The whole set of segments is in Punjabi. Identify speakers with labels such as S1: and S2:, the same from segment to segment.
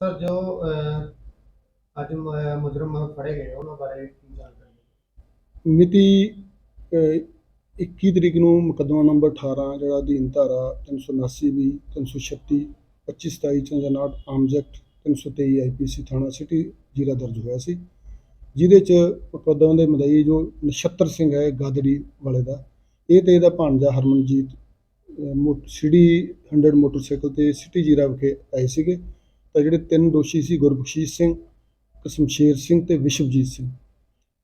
S1: ਸਰ ਜੋ ਅਹ, ਅੱਜ ਮ- ਮੁਜਰਮ ਫੜੇ ਗਏ ਉਹਨਾਂ ਬਾਰੇ ਕੀ ਜਾਣਕਾਰੀ
S2: ਮਿਤੀ ਅਹ, 21 ਤਰੀਕ ਨੂੰ ਮੁਕੱਦਮਾ ਨੰਬਰ 18 ਜਿਹੜਾ ਅਧੀਨ ਧਾਰਾ 379 ਵੀ 336 25 27 59 ਆਰਮਜ਼ ਐਕਟ 323 ਆਈਪੀਸੀ ਥਾਣਾ ਸਿਟੀ ਜੀਰਾ ਦਰਜ ਹੋਇਆ ਸੀ। ਜਿਹਦੇ ਚ ਮੁਕੱਦਮੇ ਦੇ ਮਦਈ ਜੋ ਨਛੱਤਰ ਸਿੰਘ ਹੈ ਗਾਦੜੀ ਵਾਲੇ ਦਾ ਇਹ ਤੇ ਇਹਦਾ ਭਾਣਜਾ ਹਰਮਨਜੀਤ ਅਹ, ਮੋ- ਸਿਟੀ 100 ਮੋਟਰਸਾਈਕਲ ਤੇ ਸਿਟੀ ਜੀਰਾ ਵਿਖੇ ਆਏ ਸੀਗੇ। ਤਾਂ ਜਿਹੜੇ ਤਿੰਨ ਦੋਸ਼ੀ ਸੀ ਗੁਰਬਖਸ਼ੀਸ਼ ਸਿੰਘ, ਕਸਮਸ਼ੇਰ ਸਿੰਘ ਤੇ ਵਿਸ਼ਵਜੀਤ ਸਿੰਘ।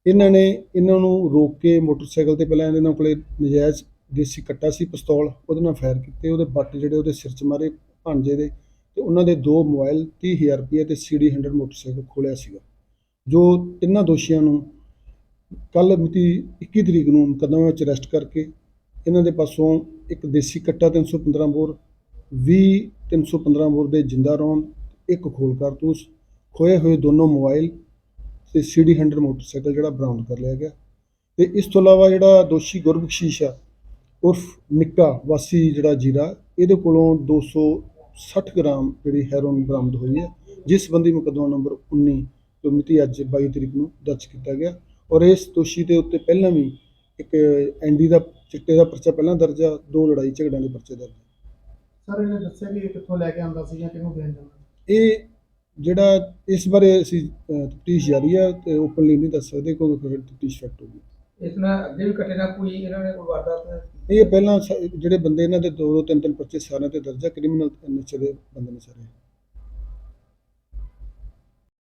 S2: ਇਹਨਾਂ ਨੇ ਇਹਨਾਂ ਨੂੰ ਰੋਕ ਕੇ ਮੋਟਰਸਾਈਕਲ ਤੇ ਪਹਿਲਾਂ ਇਹਨਾਂ ਕੋਲੇ ਨਜਾਇਜ਼ ਦੇਸੀ ਕੱਟਾ ਸੀ, ਪਿਸਤੌਲ ਉਹਦੇ ਨਾਲ ਫਾਇਰ ਕੀਤੇ, ਉਹਦੇ ਬੱਟ ਜਿਹੜੇ ਉਹਦੇ ਸਿਰ 'ਚ ਮਾਰੇ ਭਾਂਜੇ ਦੇ ਤੇ ਉਹਨਾਂ ਦੇ ਦੋ ਮੋਬਾਈਲ 30000 ਰੁਪਏ ਤੇ ਸੀਡੀ 100 ਮੋਟਰਸਾਈਕਲ ਖੋਲਿਆ ਸੀਗਾ। ਜੋ ਤਿੰਨਾਂ ਦੋਸ਼ੀਆਂ ਨੂੰ ਕੱਲ ਮਿਤੀ 21 ਤਰੀਕ ਨੂੰ ਮੁਕੱਦਮੇ ਵਿੱਚ ਅਰੈਸਟ ਕਰਕੇ ਇਹਨਾਂ ਦੇ ਪਾਸੋਂ ਇੱਕ ਦੇਸੀ ਕੱਟਾ 315 ਬੋਰ 20 315 ਬੋਰ ਦੇ ਜਿੰਦਾ ਰੌਂਦ ਇੱਕ ਖੋਲ ਕਾਰਤੂਸ, ਖੋਏ ਹੋਏ ਦੋਨੋਂ ਮੋਬਾਈਲ ਤੇ ਸੀਡੀ 100 ਮੋਟਰਸਾਈਕਲ ਜਿਹੜਾ ਬਰਾਮਦ ਕਰ ਲਿਆ ਗਿਆ। ਤੇ ਇਸ ਤੋਂ ਇਲਾਵਾ ਜਿਹੜਾ ਦੋਸ਼ੀ ਗੁਰਬਖਸ਼ੀਸ਼ ਆ, ਉਰਫ ਨਿੱਕਾ ਵਾਸੀ ਜਿਹੜਾ ਜੀਰਾ, ਇਹਦੇ ਕੋਲੋਂ 260 ਗ੍ਰਾਮ ਜਿਹੜੀ ਹੈਰੋਇਨ ਬਰਾਮਦ ਹੋਈ ਹੈ, ਜਿਸ ਸੰਬੰਧੀ ਮੁਕੱਦਮਾ ਨੰਬਰ 19 ਜੋ ਮਿਤੀ ਅੱਜ 22 ਤਰੀਕ ਨੂੰ ਦਰਜ ਕੀਤਾ ਗਿਆ। ਔਰ ਇਸ ਦੋਸ਼ੀ ਦੇ ਉੱਤੇ ਪਹਿਲਾਂ ਵੀ ਇੱਕ ਐਂਡੀ ਦਾ ਚਿੱਟੇ ਦਾ ਪਰਚਾ ਪਹਿਲਾਂ ਦਰਜ ਆ, ਦੋ ਲੜਾਈ ਝਗੜਿਆਂ ਦੇ ਪਰਚੇ ਦਰਜ ਆ।
S1: ਸਰ, ਇਹਨੇ ਦੱਸਿਆ ਵੀ ਇਹ ਕਿੱਥੋਂ ਲੈ ਕੇ ਆਉਂਦਾ ਸੀ ਜਾਂ ਕਿਹਨੂੰ ਦੇਣ ਜਾਂਦਾ
S2: ਇਹ ਜਿਹੜਾ ਇਸ ਬਾਰੇ ਅਸੀਂ ਤਫਤੀਸ਼ ਜਾਰੀ ਆ ਤੇ ਓਪਨਲੀ ਨਹੀਂ ਦੱਸ ਸਕਦੇ ਕਿਉਂਕਿ ਫਿਰ ਤਫਤੀਸ਼ ਫੈਕਟ ਹੋਊਗੀ
S1: ਇਸ ਨਾਲ ਅੱਗੇ ਵੀ ਕੱਟੇ ਨਾਲ ਕੋਈ ਇਹਨਾਂ ਨੇ ਕੋਈ ਵਾਰਦਾਤ
S2: ਇਹ ਪਹਿਲਾਂ ਜਿਹੜੇ ਬੰਦੇ ਇਹਨਾਂ ਦੇ ਦੋ ਦੋ ਤਿੰਨ ਤਿੰਨ ਪਰਚੇ ਸਾਰਿਆਂ ਤੇ ਦਰਜ ਕ੍ਰਿਮੀਨਲ ਨੇਚਰ ਦੇ ਬੰਦੇ ਨੇ ਸਾਰੇ।